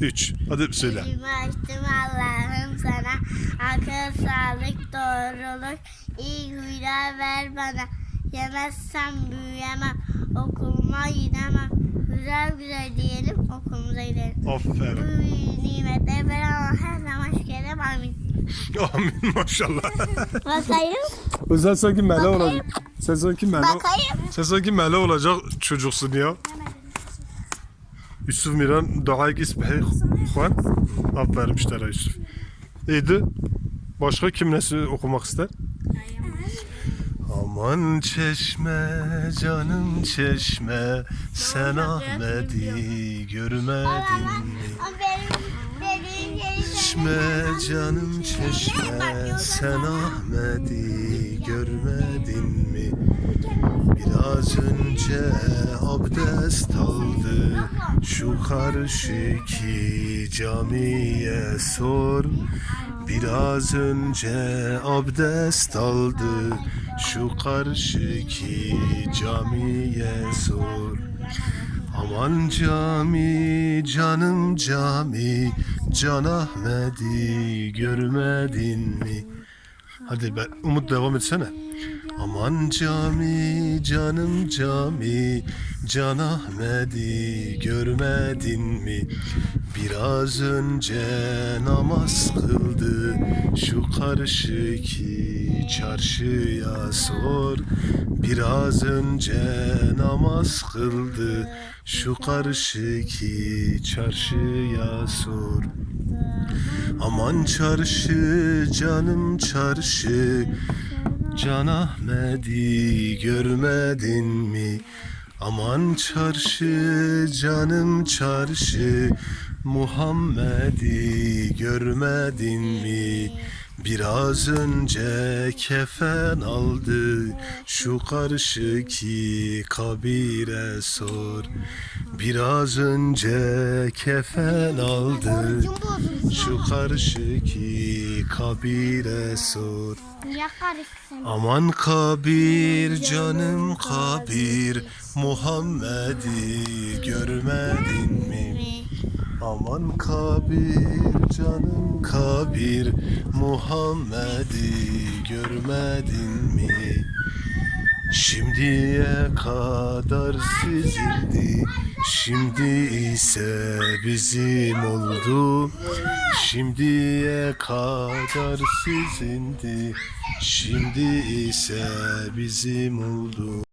üç. Hadi söyle. Elimi açtım Allah'ım sana. Akıl, sağlık, doğruluk, iyi huylar ver bana. Yemezsem büyüyemem, okuluma gidemem. Güzel güzel diyelim, okulumuza gidelim. Aferin. Bu nimetleri veren her zaman şükredem amin. Amin maşallah. Bakayım, Sen sanki mele olacak. Sen sanki mele, bakayım. sen sanki mele olacak çocuksun ya. Yusuf Miran Dağayk İsmihi Juan. Aferin işte Yusuf. İyiydi. Başka kim nesi okumak ister? Aman çeşme canım çeşme sen Ahmet'i görmedin mi? Çeşme canım çeşme. Sen Ahmet'i görmedin mi? Biraz önce abdest aldı. Şu karşıki camiye sor. Biraz önce abdest aldı. Şu karşıki camiye sor Aman cami canım cami Can Ahmet'i görmedin mi? Hadi ben Umut devam etsene. Aman cami canım cami Can Ahmet'i görmedin mi? Biraz önce namaz kıldı Şu karşıki çarşıya sor. Biraz önce namaz kıldı. Şu karşıki çarşıya sor. Aman çarşı canım çarşı. Can Ahmet'i görmedin mi? Aman çarşı canım çarşı. Muhammed'i görmedin mi? Biraz önce kefen aldı. Şu karşıki kabire sor. Biraz önce kefen aldı. Şu karşıki kabire sor. Aman kabir canım kabir. Muhammed'i görmedin? Aman kabir canım kabir Muhammed'i görmedin mi? Şimdiye kadar sizindi Şimdi ise bizim oldu Şimdiye kadar sizindi Şimdi ise bizim oldu